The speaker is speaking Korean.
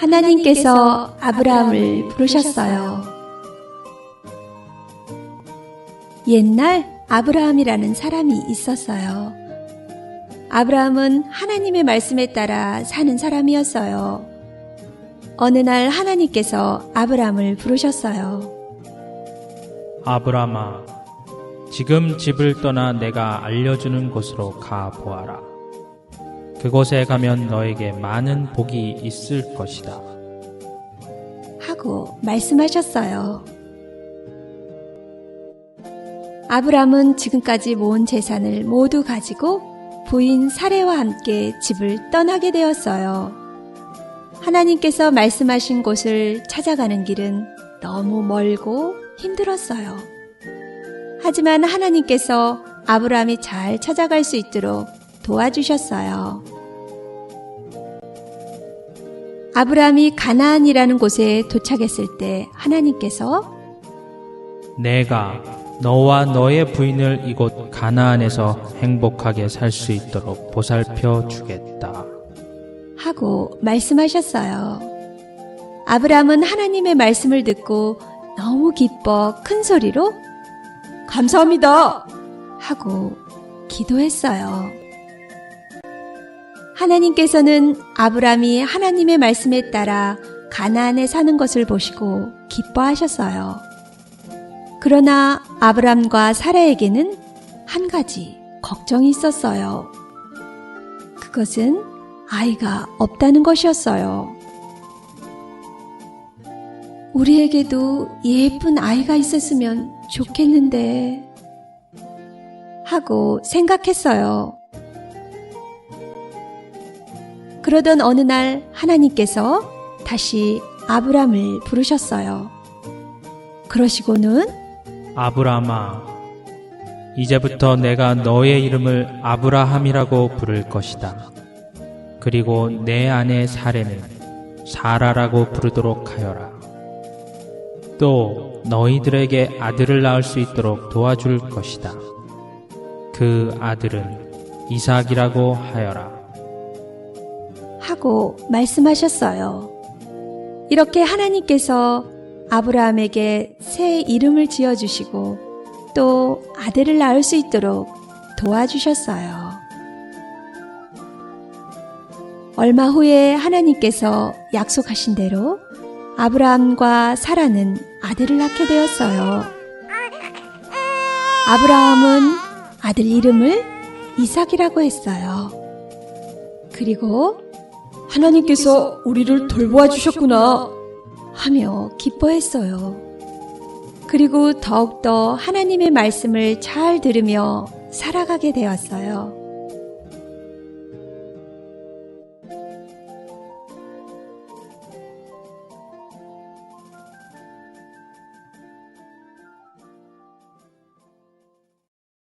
하나님께서 아브라함을 부르셨어요. 옛날 아브라함이라는 사람이 있었어요. 아브라함은 하나님의 말씀에 따라 사는 사람이었어요. 어느 날 하나님께서 아브라함을 부르셨어요. 아브라함아, 지금 집을 떠나 내가 알려주는 곳으로 가 보아라. 그곳에 가면 너에게 많은 복이 있을 것이다. 하고 말씀하셨어요. 아브람은 지금까지 모은 재산을 모두 가지고 부인 사례와 함께 집을 떠나게 되었어요. 하나님께서 말씀하신 곳을 찾아가는 길은 너무 멀고 힘들었어요. 하지만 하나님께서 아브람이 잘 찾아갈 수 있도록 도와주셨어요. 아브람이 가나안이라는 곳에 도착했을 때 하나님께서 내가 너와 너의 부인을 이곳 가나안에서 행복하게 살 수 있도록 보살펴 주겠다. 하고 말씀하셨어요. 아브람은 하나님의 말씀을 듣고 너무 기뻐 큰 소리로 감사합니다 하고 기도했어요. 하나님께서는 아브람이 하나님의 말씀에 따라 가나안에 사는 것을 보시고 기뻐하셨어요. 그러나 아브람과 사라에게는 한 가지 걱정이 있었어요. 그것은 아이가 없다는 것이었어요. 우리에게도 예쁜 아이가 있었으면 좋겠는데 하고 생각했어요. 그러던 어느 날 하나님께서 다시 아브람을 부르셨어요. 그러시고는 아브라함아, 이제부터 내가 너의 이름을 아브라함이라고 부를 것이다. 그리고 내 아내 사례는 사라라고 부르도록 하여라. 또 너희들에게 아들을 낳을 수 있도록 도와줄 것이다. 그 아들은 이삭이라고 하여라. 하고 말씀하셨어요. 이렇게 하나님께서 아브라함에게 새 이름을 지어주시고 또 아들을 낳을 수 있도록 도와주셨어요. 얼마 후에 하나님께서 약속하신 대로 아브라함과 사라는 아들을 낳게 되었어요. 아브라함은 아들 이름을 이삭이라고 했어요. 그리고 하나님께서 우리를 돌보아 주셨구나 하며 기뻐했어요. 그리고 더욱더 하나님의 말씀을 잘 들으며 살아가게 되었어요.